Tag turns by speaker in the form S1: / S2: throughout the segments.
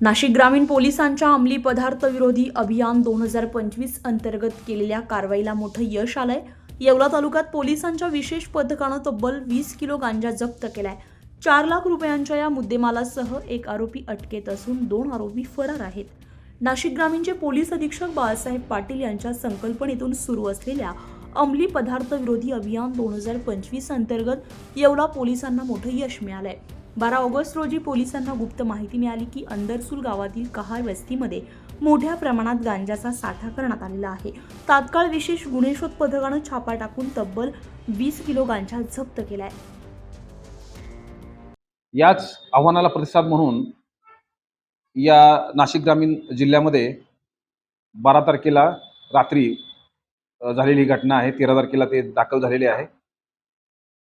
S1: नाशिक ग्रामीण पोलिसांच्या अंमली पदार्थ विरोधी अभियान दोन हजार पंचवीस अंतर्गत केलेल्या कारवाईला मोठं यश आलंय. येवला तालुक्यात पोलिसांच्या विशेष पथकानं तब्बल वीस किलो गांजा जप्त केलाय. चार लाख रुपयांच्या या मुद्देमालासह एक आरोपी अटकेत असून दोन आरोपी फरार आहेत. नाशिक ग्रामीणचे पोलीस अधीक्षक बाळासाहेब पाटील यांच्या संकल्पनेतून सुरू असलेल्या अंमली पदार्थ विरोधी अभियान दोन हजार पंचवीस अंतर्गत येवला पोलिसांना मोठं यश मिळालंय. बारा ऑगस्ट रोजी पोलिसांना गुप्त माहिती मिळाली की अंदरसूल गावातील कहार वस्तीमध्ये मोठ्या प्रमाणात गांजाचा साठा करण्यात आलेला आहे. तात्काळ विशेष गुन्हे शोध पथकानं छापा टाकून तब्बल वीस किलो गांजा जप्त केलाय.
S2: याच आव्हानाला प्रतिसाद म्हणून या नाशिक ग्रामीण जिल्ह्यामध्ये बारा तारखेला रात्री झालेली घटना आहे. तेरा तारखेला ते दाखल झालेले आहे.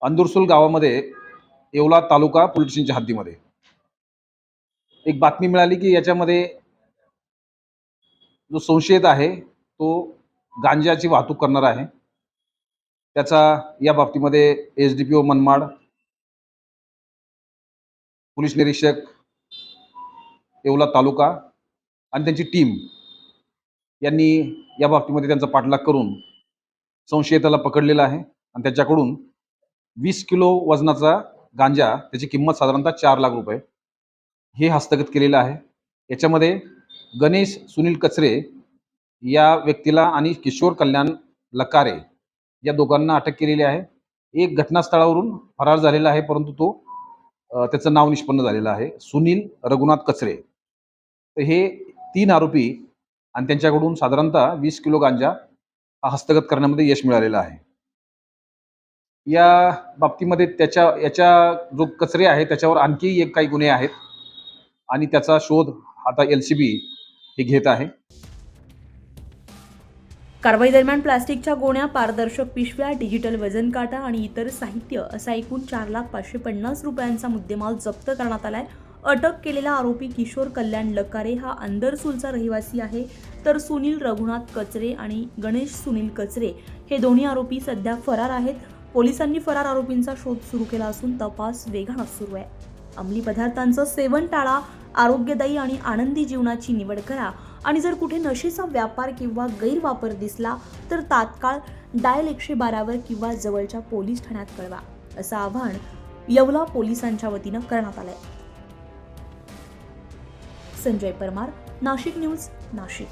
S2: अंदुरसूल गावामध्ये येवला तालुका पोलीस स्टेशनच्या हद्दीमध्ये. एक बातमी मिळाली की याच्यामध्ये जो संशयित आहे तो गांजाची वाहतूक करणार आहे. त्याचा या बाबतीमध्ये S D P O Manmad police निरीक्षक येवला तालुका आणि त्यांची टीम यांनी या बाबतीमध्ये त्यांचा पाठलाग करून संशयिताला पकडलेला आहे. आणि त्याच्याकडून वीस किलो वजनाचा गांजा त्याची किंमत साधारणतः चार लाख रुपये. हे हस्तगत केलेलं आहे. याच्यामध्ये गणेश सुनील कचरे या व्यक्तीला आणि किशोर कल्याण लकारे या दोघांना अटक केलेली आहे. एक घटनास्थळावरून फरार झालेला आहे परंतु तो त्याचं नाव निष्पन्न झालेलं आहे. सुनील रघुनाथ कचरे. तर हे तीन आरोपी आणि त्यांच्याकडून साधारणतः वीस किलो गांजा हस्तगत करण्यामध्ये यश मिळालेलं आहे. या बाबतीमध्ये त्याच्या याच्या जो कचरे आहे त्याच्यावर आणखी एक काही गुन्हे आहेत. आणि त्याचा शोध आता एल सी बी हे घेत आहे.
S1: कारवाई दरम्यान प्लास्टिकच्या गोण्या पारदर्शक पिशव्या डिजिटल वजन काटा आणि इतर साहित्य असा एकूण चार लाख पाचशे पन्नास रुपयांचा मुद्देमाल जप्त करण्यात आलाय. अटक केलेला आरोपी किशोर कल्याण लकारे हा अंदरसूलचा रहिवासी आहे. तर सुनील रघुनाथ कचरे आणि गणेश सुनील कचरे हे दोन्ही आरोपी सध्या फरार आहेत. पोलिसांनी फरार आरोपींचा शोध सुरू केला असून तपास वेगानं सुरू आहे. अंमली पदार्थांचं सेवन टाळा आरोग्यदायी आणि आनंदी जीवनाची निवड करा. आणि जर कुठे नशेचा व्यापार किंवा गैरवापर दिसला तर तात्काळ डायल एकशे बारावर किंवा जवळच्या पोलीस ठाण्यात कळवा. असं आवाहन येवला पोलिसांच्या वतीनं करण्यात आलंय. संजय परमार नाशिक न्यूज नाशिक.